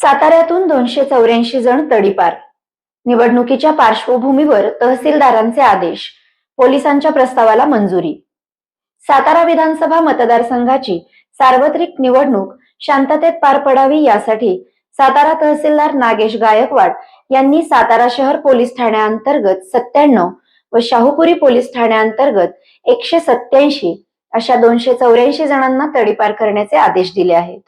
साताऱ्यातून दोनशे चौऱ्याऐंशी जण तडीपार. निवडणुकीच्या पार्श्वभूमीवर तहसीलदारांचे आदेश पोलिसांच्या प्रस्तावाला मंजुरी. सातारा विधानसभा मतदारसंघाची सार्वत्रिक निवडणूक शांततेत पार पडावी यासाठी सातारा तहसीलदार नागेश गायकवाड यांनी सातारा शहर पोलीस ठाण्याअंतर्गत सत्त्याण्णव व शाहूपुरी पोलीस ठाण्याअंतर्गत एकशे सत्याऐंशी अशा दोनशे चौऱ्याऐंशी जणांना तडीपार करण्याचे आदेश दिले आहेत.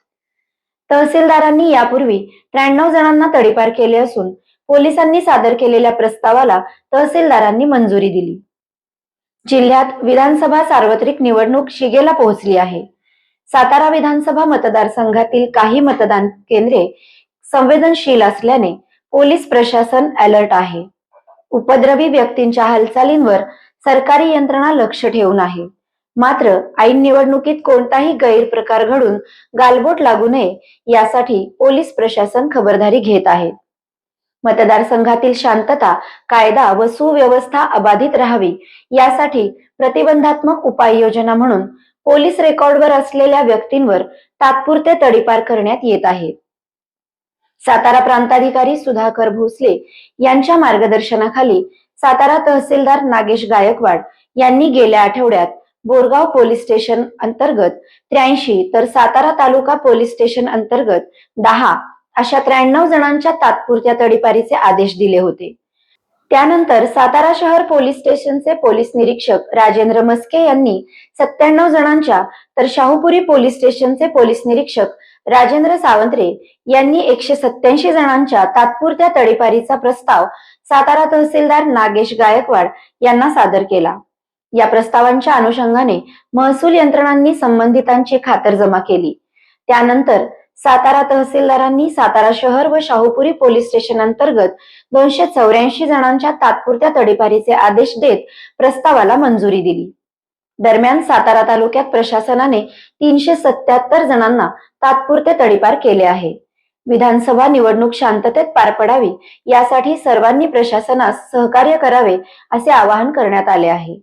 तहसीलदारांनी यापूर्वी त्र्याण्णव जणांना तडीपार केले असून पोलिसांनी सादर केलेल्या प्रस्तावाला तहसीलदारांनी मंजुरी दिली. जिल्ह्यात विधानसभा सार्वत्रिक निवडणूक शिगेला पोहोचली आहे. सातारा विधानसभा मतदारसंघातील काही मतदान केंद्रे संवेदनशील असल्याने पोलीस प्रशासन अलर्ट आहे. उपद्रवी व्यक्तींच्या हालचालींवर सरकारी यंत्रणा लक्ष ठेवून आहे. मात्र ऐन निवडणुकीत कोणताही गैरप्रकार घडून गालबोट लागू नये यासाठी पोलीस प्रशासन खबरदारी घेत आहे. मतदारसंघातील शांतता कायदा व सुव्यवस्था अबाधित राहावी यासाठी प्रतिबंधात्मक उपाययोजना म्हणून पोलीस रेकॉर्डवर असलेल्या व्यक्तींवर तात्पुरते तडीपार करण्यात येत आहे. सातारा प्रांताधिकारी सुधाकर भोसले यांच्या मार्गदर्शनाखाली सातारा तहसीलदार नागेश गायकवाड यांनी गेल्या आठवड्यात बोरगाव पोलीस स्टेशन अंतर्गत त्र्याऐंशी तर सातारा तालुका पोलीस स्टेशन अंतर्गत दहा अशा त्र्याण्णव जणांच्या तात्पुरत्या तडीपारीचे आदेश दिले होते. त्यानंतर सातारा शहर पोलीस स्टेशनचे पोलीस निरीक्षक राजेंद्र मस्के यांनी सत्त्याण्णव जणांच्या तर शाहूपुरी पोलीस स्टेशनचे पोलीस निरीक्षक राजेंद्र सावंत्रे यांनी एकशे सत्याऐंशी जणांच्या तात्पुरत्या तडीपारीचा प्रस्ताव सातारा तहसीलदार नागेश गायकवाड यांना सादर केला. या प्रस्तावांच्या अनुषंगाने महसूल यंत्रणांनी संबंधितांची खातरजमा केली. त्यानंतर सातारा तहसीलदारांनी सातारा शहर व शाहूपुरी पोलीस स्टेशन अंतर्गत दोनशे चौऱ्याऐंशी जणांच्या तात्पुरत्या तडीपारीचे आदेश देत प्रस्तावाला मंजुरी दिली. दरम्यान सातारा तालुक्यात प्रशासनाने तीनशे सत्याहत्तर जणांना तात्पुरते तडीपार केले आहे. विधानसभा निवडणूक शांततेत पार पडावी यासाठी सर्वांनी प्रशासनास सहकार्य करावे असे आवाहन करण्यात आले आहे.